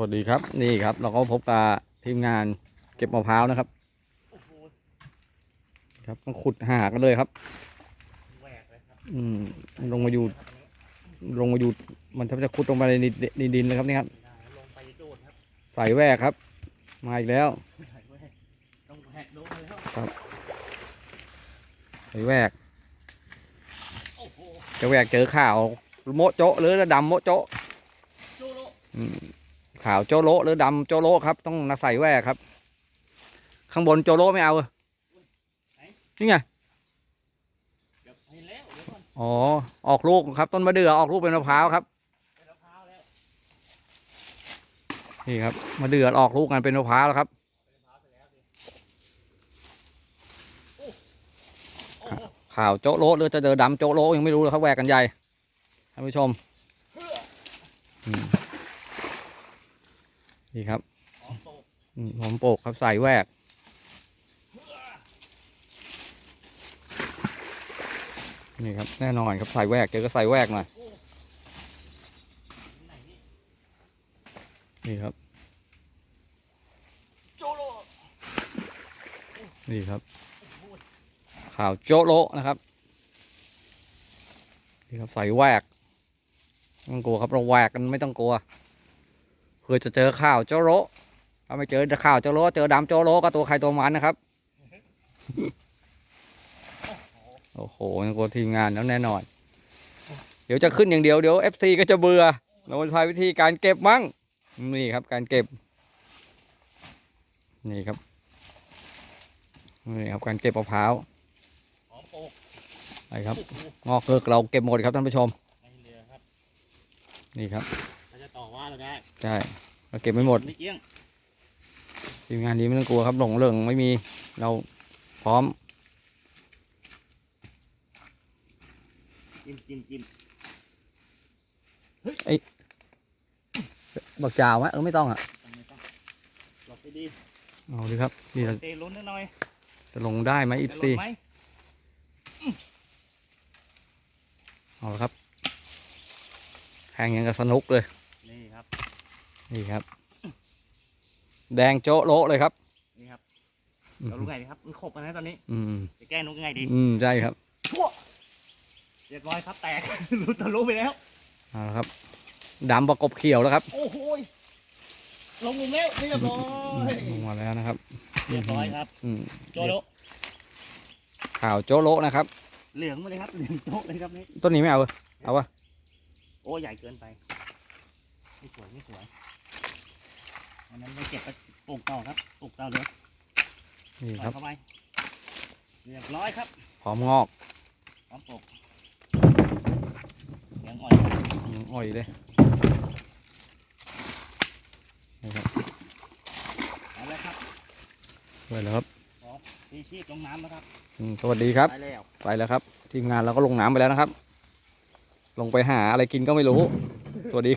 วัสดีครับนี่ครับ เราก็พบกับทีมงานเก็บมะพร้าวนะครับครับต้องขุดหากันเลยครับ อืมลงมาอยู่ ลงมาอยู่มันจะขุดลงไปในดินเลยครับนี่ครับใส่แวกครับ มาอีกแล้วไม่ได้แหวกต้องแหวใส่แวกจะแวกเจอข่าวโมโจะหรือดำโมโจะอืม ขาวโจโลหรือดำโจโลครับ ต้องใส่แวกครับ ข้างบนโจโลไม่เอานี่ไงเดี๋ยวเห็นแล้วเดี๋ยวก่อนอ๋อ ออกลูกครับ ต้นมะเดื่อออกลูกเป็นมะพร้าวครับนี่ครับมะเดื่อออกลูกกันเป็นมะพร้าวแล้วครับข่าวโจะโลหรือจะเจอดำโจะโลยังไม่รู้เลยครับแหวกกันใหญ่ท่านผู้ชม นี่ครับหอมโตกอืมผมโปกครับใส่แหวกเพื่อนี่ครับแน่นอนครับใส่แหวกเจอก็ใส่แหวกหน่อยโอ้ไหนนี่นี่ครับโจโลนี่ครับโอ้โหข่าวโจะโละนะครับนี่ครับใส่แหวกไม่ต้องกลัวครับเราแหวกกันไม่ต้องกลัวเพื่อจะเจอข่าวโจะโละถ้าไม่เจอข่าวโจะโละเจอดำโจะโละก็ตัวใครตัวมันนะครับ โอ้โหนี่กลัวทีมงานแล้วแน่นอน เดี๋ยวจะขึ้นอย่างเดียวเดี๋ยวเอฟซีก็จะเบื่อเราจะพาวิธีการเก็บมั้งนี่ครับ การเก็บ นี่ครับนี่ครับการเก็บมะพร้าวอมโตกไปครับงอกเกิกเราเก็บหมดครับท่านผู้ชมนี่ครับ จะต่อว่าเราได้ใช่เราเก็บไม่หมดไม่เกี้ยงทีมงานนี้ไม่ต้องกลัวครับหลงเหลิงไม่มีเราพร้อมจิ้มจิ้มจิ้มบักจ่าวไหมเออไม่ต้องอะต้องไม่ต้องหลบไปดีเอาดิครับนี่เราเตะลุ้นนิดหน่อยจะลงได้ไหมอีจะซีลงไหมเอาละครับแข่งยังกับสนุกเลยนี่ครับ นี่ครับ แดงโจ๊ะโละเลยครับ นี่ครับเรารู้ไงดีครับมันขบกันนะตอนนี้ อืมจะแก้นุกยังไงดีอืมใช่ครับชั่วเรียบร้อยครับแตกหลุดทะลุไปแล้วเอาละครับดำประกบเขียวแล้วครับ โอ้โหยลงมุมแล้วเรียบร้ออืมยลงมาแล้วนะครับเรียบร้อยครับอืมโจโลข่าวโจ๊ะโละนะครับ เหลืองมาเลยครับเหลืองโจ๊กเลยครับนี่ต้นนี้ไม่เอาเว้ยเอาวะโอ้ใหญ่เกินไป ไม่สวยไม่สวยอันนั้นไม่เก็บไปปลูกต่อครับปลูกต่อเลยนี่ปล่คอรัยบเข้าไปเรียบร้อยครับพร้อมงอกพร้อมปลูกเหลืองอ่อนครับอืมอ่อยเลยนี่ครับเอาแล้วครับไปแล้วครับตีชีพลงน้ำแล้วครับอืมสวัสดีครับ ไปแล้วไปแล้วครับ ทีมงานเราก็ลงน้ำไปแล้วนะครับ ลงไปหาอะไรกินก็ไม่รู้สวัสดี